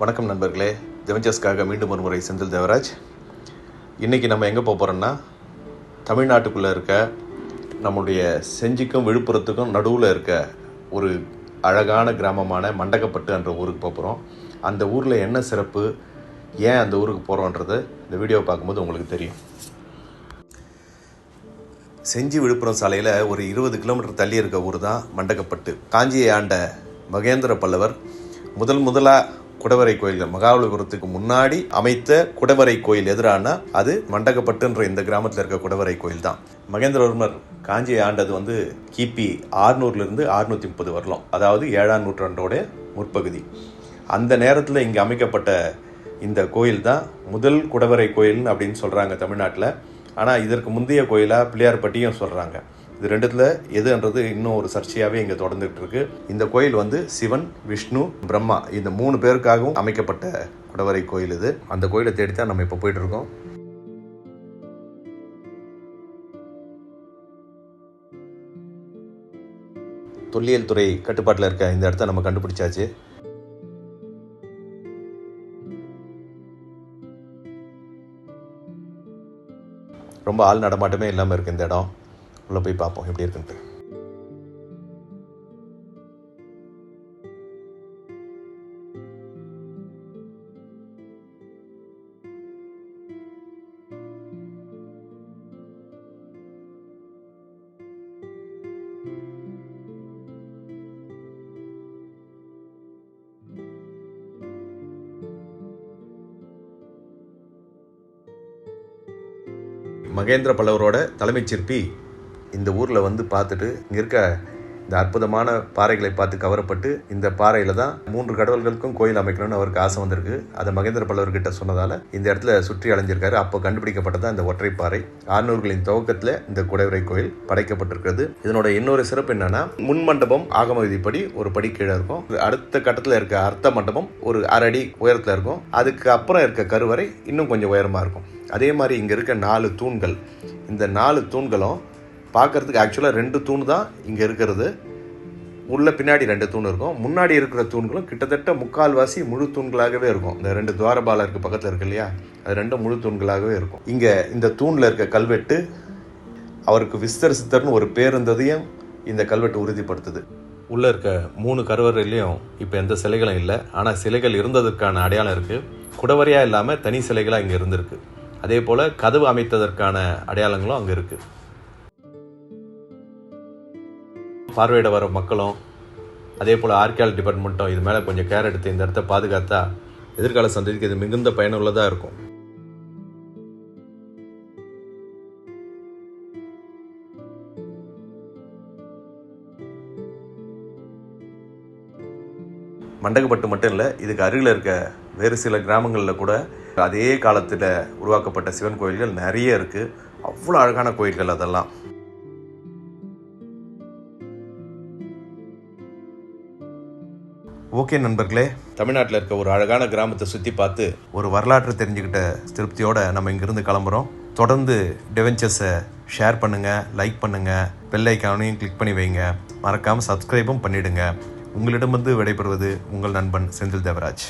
வணக்கம் நண்பர்களே. ஜெவஞ்சஸ்க்காக மீண்டும் ஒரு முறை செந்தில் தேவராஜ். இன்றைக்கி நம்ம எங்கே போக போகிறோம்னா தமிழ்நாட்டுக்குள்ளே இருக்க நம்முடைய செஞ்சிக்கும் விழுப்புரத்துக்கும் நடுவில் இருக்க ஒரு அழகான கிராமமான மண்டகப்பட்டு என்ற ஊருக்கு போக போகிறோம் அந்த ஊரில் என்ன சிறப்பு? ஏன் அந்த ஊருக்கு போகிறோன்றது இந்த வீடியோ பார்க்கும்போது உங்களுக்கு தெரியும். செஞ்சி விழுப்புரம் சாலையில் ஒரு இருபது கிலோமீட்டர் தள்ளி இருக்க ஊர் தான் மண்டகப்பட்டு. காஞ்சியை ஆண்ட மகேந்திர பல்லவர் முதல் முதலாக குடவரை கோயில் மகாபலிபுரத்துக்கு முன்னாடி அமைத்த குடவரை கோயில் எதிரானா அது மண்டகப்பட்டுன்ற இந்த கிராமத்தில் இருக்க குடவரை கோயில் தான் மகேந்திரவர்மர் காஞ்சியை ஆண்டது வந்து கிபி ஆறுநூறுலேருந்து ஆறுநூற்றி முப்பது வரலாம். அதாவது ஏழாம் நூற்றாண்டோட முற்பகுதி. அந்த நேரத்தில் இங்கே அமைக்கப்பட்ட இந்த கோயில் தான் முதல் குடவரை கோயில் அப்படின்னு சொல்கிறாங்க தமிழ்நாட்டில். ஆனால் இதற்கு முந்தைய கோயிலாக பிள்ளையார்பட்டியும் சொல்கிறாங்க இது ரெண்டுத்தில் எதுன்றது இன்னும் ஒரு சர்ச்சையாகவே இங்கே தொடர்ந்துகிட்டு இருக்கு இந்த கோயில் வந்து சிவன் விஷ்ணு பிரம்மா இந்த மூணு பேருக்காகவும் அமைக்கப்பட்ட குடவரை கோயில் இது. அந்த கோயிலை தேடி தான் நம்ம இப்போ போயிட்டு இருக்கோம் தொல்லியல் துறை கட்டுப்பாட்டில் இருக்க இந்த இடத்த நம்ம கண்டுபிடிச்சாச்சு. ரொம்ப ஆள் நடமாட்டமே இல்லாமல் இருக்குது இந்த இடம். உள்ளே போய் பார்ப்போம். எப்படி இருக்குன்ட்டு. மகேந்திர பல்லவரோட தலைமைச் சிற்பி இந்த ஊரில் வந்து பார்த்துட்டு இங்கே இருக்க இந்த அற்புதமான பாறைகளை பார்த்து கவரப்பட்டு இந்த பாறையில் தான் மூன்று கடவுள்களுக்கும் கோயில் அமைக்கணும்னு அவருக்கு ஆசை வந்திருக்கு. அதை மகேந்திர பல்லவர்கிட்ட சொன்னதால் இந்த இடத்துல சுற்றி அலைஞ்சிருக்காரு. அப்போ கண்டுபிடிக்கப்பட்டதான் இந்த ஒற்றைப்பாறை ஆறுநூறுகளின் துவக்கத்தில் இந்த குடைவரை கோயில் படைக்கப்பட்டிருக்கிறது. இதனோட இன்னொரு சிறப்பு என்னன்னா முன் மண்டபம் ஆகம விதிப்படி ஒரு படி கீழே இருக்கும். அடுத்த கட்டத்தில் இருக்க அர்த்த மண்டபம் ஒரு அரை அடி உயரத்தில் இருக்கும். அதுக்கு அப்புறம் இருக்க கருவறை இன்னும் கொஞ்சம் உயரமாக இருக்கும். அதே மாதிரி இங்கே இருக்க நாலு தூண்கள். இந்த நாலு தூண்களும் பார்க்கறதுக்கு ஆக்சுவலாக ரெண்டு தூண் தான் இங்கே இருக்கிறது. உள்ள பின்னாடி ரெண்டு தூண் இருக்கும். முன்னாடி இருக்கிற தூண்களும் கிட்டத்தட்ட முக்கால்வாசி முழு தூண்களாகவே இருக்கும். இந்த ரெண்டு துவாரபாலருக்கு பக்கத்தில் இருக்கு இல்லையா? அது ரெண்டும் முழு தூண்களாகவே இருக்கும். இங்கே இந்த தூணில் இருக்க கல்வெட்டு அவருக்கு விஸ்தர் சித்தர்னு ஒரு பேர் இருந்ததையும் இந்த கல்வெட்டு உறுதிப்படுத்துது. உள்ளே இருக்க மூணு கருவறையிலையும் இப்போ எந்த சிலைகளும் இல்லை. ஆனால் சிலைகள் இருந்ததற்கான அடையாளம் இருக்குது குடவரையாக இல்லாமல் தனி சிலைகளாக இங்கே இருந்திருக்கு. அதே போல் கதவு அமைத்ததற்கான அடையாளங்களும் அங்கே இருக்குது பார்வையிட வர மக்களும் அதே போல் ஆர்கியால் டிபார்ட்மெண்ட்டும் இது மேலே கொஞ்சம் கேர் எடுத்து இந்த இடத்த பாதுகாத்தா எதிர்கால சந்ததிக்கு இது மிகுந்த பயனுள்ளதாக இருக்கும். மண்டகப்பட்டு மட்டும் இல்லை இதுக்கு அருகில் இருக்க வேறு சில கிராமங்களில் கூட அதே காலத்தில் உருவாக்கப்பட்ட சிவன் கோயில்கள் நிறைய இருக்குது அவ்வளோ அழகான கோயில்கள் அதெல்லாம். ஓகே நண்பர்களே. தமிழ்நாட்டில் இருக்க ஒரு அழகான கிராமத்தை சுற்றி பார்த்து ஒரு வரலாற்றை தெரிஞ்சுக்கிட்ட திருப்தியோட நம்ம இங்கிருந்து கிளம்புறோம். தொடர்ந்து டெவென்ச்சர்ஸை ஷேர் பண்ணுங்கள் லைக் பண்ணுங்கள் பெல் ஐக்கானையும் கிளிக் பண்ணி வைங்க. மறக்காமல் சப்ஸ்கிரைபும் பண்ணிடுங்க. உங்களிடமிருந்து விடைபெறுவது உங்கள் நண்பன் செந்தில் தேவராஜ்.